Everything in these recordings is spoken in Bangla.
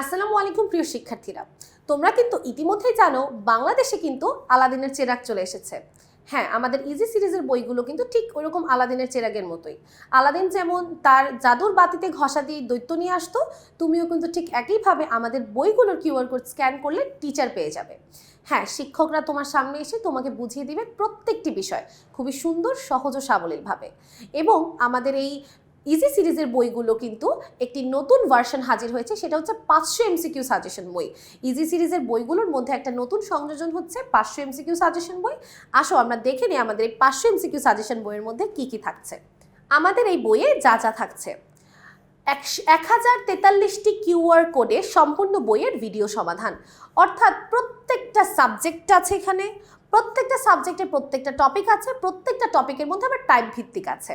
আসসালামু আলাইকুম প্রিয় শিক্ষার্থীরা। তোমরা কিন্তু ইতিমধ্যেই জানো, বাংলাদেশে কিন্তু আলাদিনের চেরাগ চলে এসেছে। হ্যাঁ আমাদের ইজি সিরিজের বইগুলো কিন্তু ঠিক ওইরকম আলাদিনের চেরাগের মতোই। আলাদিন যেমন তার জাদুর বাতিতে ঘষা দিয়ে দৈত্য নিয়ে আসতো, তুমিও কিন্তু ঠিক একইভাবে আমাদের বইগুলোর কিউআর কোড স্ক্যান করলে টিচার পেয়ে যাবে। হ্যাঁ শিক্ষকরা তোমার সামনে এসে তোমাকে বুঝিয়ে দিবে প্রত্যেকটি বিষয় খুবই সুন্দর, সহজ ও সাবলীলভাবে। এবং আমাদের এই ইজি সিরিজের বইগুলো কিন্তু একটি নতুন ভার্সন হাজির হয়েছে, সেটা হচ্ছে পাঁচশো এমসিকিউ সাজেশন বই। ইজি সিরিজের বইগুলোর মধ্যে একটা নতুন সংযোজন হচ্ছে পাঁচশো এমসিকিউ সাজেশন বই। আসো, আমরা দেখে নিই আমাদের এই পাঁচশো এমসিকিউ সাজেশন বইয়ের মধ্যে কি কি থাকছে। আমাদের এই বইয়ে যা যা থাকছে। এক হাজার তেতাল্লিশটি কিউআর কোডে সম্পূর্ণ বইয়ের ভিডিও সমাধান। অর্থাৎ প্রত্যেকটা সাবজেক্ট আছে এখানে প্রত্যেকটা সাবজেক্টে প্রত্যেকটা টপিক আছে, প্রত্যেকটা টপিকের মধ্যে আবার টাইপ ভিত্তিক আছে।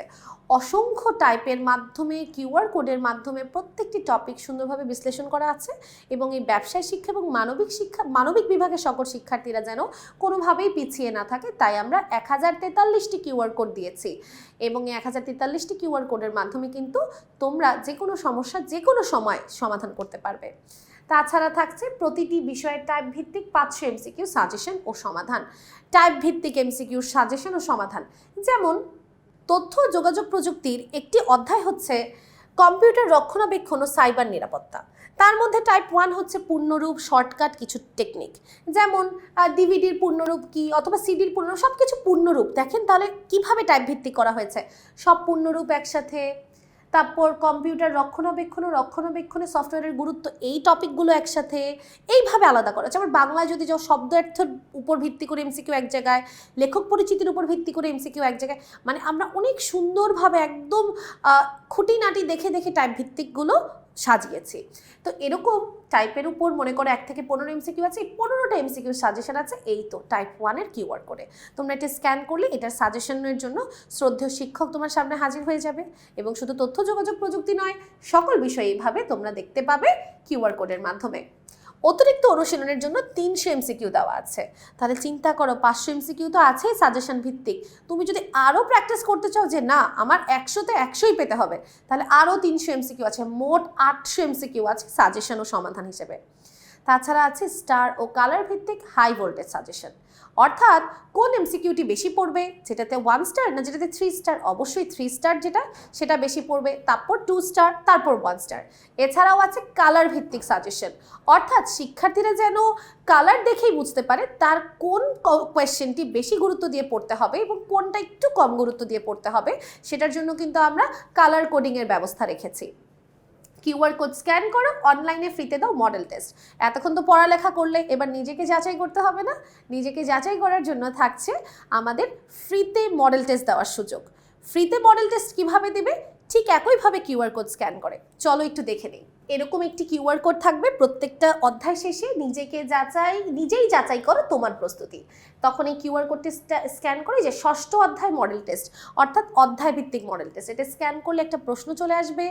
অসংখ্য টাইপের মাধ্যমে কিউআর কোডের মাধ্যমে প্রত্যেকটি টপিক সুন্দরভাবে বিশ্লেষণ করা আছে এবং এই ব্যবসায় শিক্ষা এবং মানবিক শিক্ষা, মানবিক বিভাগের সকল শিক্ষার্থীরা যেন কোনোভাবেই পিছিয়ে না থাকে, তাই আমরা এক হাজার তেতাল্লিশটি কিউআর কোড দিয়েছি। এবং এই এক হাজার তেতাল্লিশটি কিউআর কোডের মাধ্যমে কিন্তু তোমরা যে কোনো সমস্যা যে কোনো সময় সমাধান করতে পারবে। তাছাড়া থাকছে প্রতিটি বিষয়ের টাইপ ভিত্তিক পাঁচশো এমসিকিউ সাজেশন ও সমাধান। টাইপ ভিত্তিক এমসিকিউ সাজেশন ও সমাধান। যেমন, তথ্য যোগাযোগ প্রযুক্তির একটি অধ্যায় হচ্ছে কম্পিউটার রক্ষণাবেক্ষণ ও সাইবার নিরাপত্তা। তার মধ্যে টাইপ ওয়ান হচ্ছে পূর্ণরূপ শর্টকাট কিছু টেকনিক যেমন ডিভিডির পূর্ণরূপ কি অথবা সিডির পূর্ণরূপ সব কিছু পূর্ণরূপ। দেখেন তাহলে কীভাবে টাইপ ভিত্তিক করা হয়েছে? সব পূর্ণরূপ একসাথে তারপর কম্পিউটার রক্ষণাবেক্ষণ ও রক্ষণাবেক্ষণের সফটওয়্যারের গুরুত্ব এই টপিকগুলো একসাথে এইভাবে আলাদা করা যেমন বাংলায় যদি যাও শব্দার্থের উপর ভিত্তি করে এমসিকিউ এক জায়গায়, লেখক পরিচিতির উপর ভিত্তি করে এমসিকিউ এক জায়গায় মানে আমরা অনেক সুন্দরভাবে একদম খুঁটিনাটি দেখে দেখে টাইপ ভিত্তিকগুলো সাজিয়েছি। তো এরকম টাইপের উপর মনে করো এক থেকে পনেরো এমসিকিউ আছে, এই পনেরোটা এমসিকিউ সাজেশন আছে, এই তো টাইপ ওয়ানের কিউআর করে তোমরা এটা স্ক্যান করলে এটার সাজেশনের জন্য শ্রদ্ধেয় শিক্ষক তোমার সামনে হাজির হয়ে যাবে। এবং শুধু তথ্য, যোগাযোগ, প্রযুক্তি নয়, সকল বিষয়ে এইভাবে তোমরা দেখতে পাবে কিউআর কোডের মাধ্যমে। অতিরিক্ত অনুশীলনের জন্য তিনশো এমসিকিউ দেওয়া আছে। তাহলে চিন্তা করো, পাঁচশো এমসিকিউ তো আছেই সাজেশন ভিত্তিক। তুমি যদি আরও প্র্যাকটিস করতে চাও যে, না, আমার একশোতে একশোই পেতে হবে, তাহলে আরও তিনশো এমসিকিউ আছে, মোট আটশো এমসিকিউ আছে সাজেশন ও সমাধান হিসেবে। তাছাড়া আছে স্টার ও কালার ভিত্তিক হাই ভোল্টেজ সাজেশন। অর্থাৎ কোন এমসিকিউটি বেশি পড়বে? যেটাতে ওয়ান স্টার না যেটাতে থ্রি স্টার অবশ্যই থ্রি স্টার যেটা, সেটা বেশি পড়বে, তারপর টু স্টার তারপর ওয়ান স্টার এছাড়াও আছে কালার ভিত্তিক সাজেশন। অর্থাৎ শিক্ষার্থীরা যেন কালার দেখেই বুঝতে পারে তার কোন কোয়েশ্চেনটি বেশি গুরুত্ব দিয়ে পড়তে হবে এবং কোনটা একটু কম গুরুত্ব দিয়ে পড়তে হবে, সেটার জন্য কিন্তু আমরা কালার কোডিংয়ের ব্যবস্থা রেখেছি। কিউআর কোড স্ক্যান করো, অনলাইনে ফ্রিতে দাও মডেল টেস্ট। এতক্ষণ তো পড়ালেখা করলে, এবার নিজেকে যাচাই করতে হবে না? নিজেকে যাচাই করার জন্য থাকছে আমাদের ফ্রিতে মডেল টেস্ট দেওয়ার সুযোগ। ফ্রিতে মডেল টেস্ট কীভাবে দিবে? ঠিক একইভাবে কিউআর কোড স্ক্যান করে। চলো একটু দেখে নিই। এরকম একটি কিউআর কোড থাকবে প্রত্যেকটা অধ্যায় শেষে নিজেকে যাচাই, নিজেই যাচাই করো তোমার প্রস্তুতি। তখন এই কিউআর কোডটি স্ক্যান করে যে ষষ্ঠ অধ্যায় মডেল টেস্ট, অর্থাৎ অধ্যায় ভিত্তিক মডেল টেস্ট। এটা স্ক্যান করলে একটা প্রশ্ন চলে আসবে,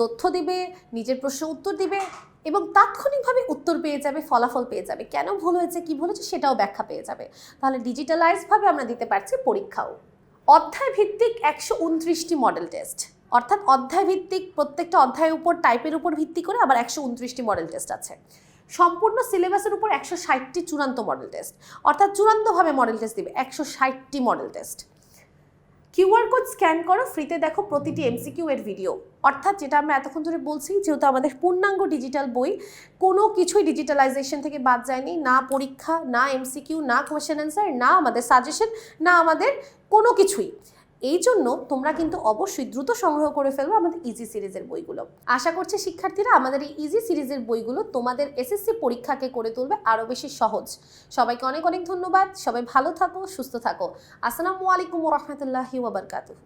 তথ্য দিবে, নিজের প্রশ্ন উত্তর দিবে এবং তাৎক্ষণিকভাবে উত্তর পেয়ে যাবে, ফলাফল পেয়ে যাবে। কেন ভুল হয়েছে, কি ভুল হয়েছে সেটাও ব্যাখ্যা পেয়ে যাবে। তাহলে ডিজিটালাইজভাবে আমরা দিতে পারছি পরীক্ষাও। অধ্যায় ভিত্তিক একশো উনত্রিশটি মডেল টেস্ট। অর্থাৎ অধ্যায় ভিত্তিক প্রত্যেকটা অধ্যায়ের উপর টাইপের উপর ভিত্তি করে আবার একশো উনত্রিশটি মডেল টেস্ট আছে। সম্পূর্ণ সিলেবাসের উপর একশো ষাটটি চূড়ান্ত মডেল টেস্ট অর্থাৎ চূড়ান্তভাবে মডেল টেস্ট দিবে, একশো ষাটটি model test QR code scan করো ফ্রিতে দেখো প্রতিটি এমসিকিউ এর ভিডিও অর্থাৎ যেটা আমরা এতক্ষণ ধরে বলছি, যেহেতু আমাদের পূর্ণাঙ্গ ডিজিটাল বই, কোনো কিছুই ডিজিটালাইজেশন থেকে বাদ যায়নি, না পরীক্ষা, না এমসিকিউ না কোয়েশ্চেন অ্যান্সার না আমাদের সাজেশন না আমাদের কোনো কিছুই। এই জন্য তোমরা কিন্তু অবশ্যই দ্রুত সংগ্রহ করে ফেলব আমাদের ইজি সিরিজের বইগুলো। আশা করছি শিক্ষার্থীরা আমাদের এই ইজি সিরিজের বইগুলো তোমাদের এসএসসি পরীক্ষাকে করে তুলবে আরও বেশি সহজ। সবাইকে অনেক অনেক ধন্যবাদ। সবাই ভালো থাকো, সুস্থ থাকো। আসসালামু আলাইকুম রহমতুল্লাহি ওবরকাতুহ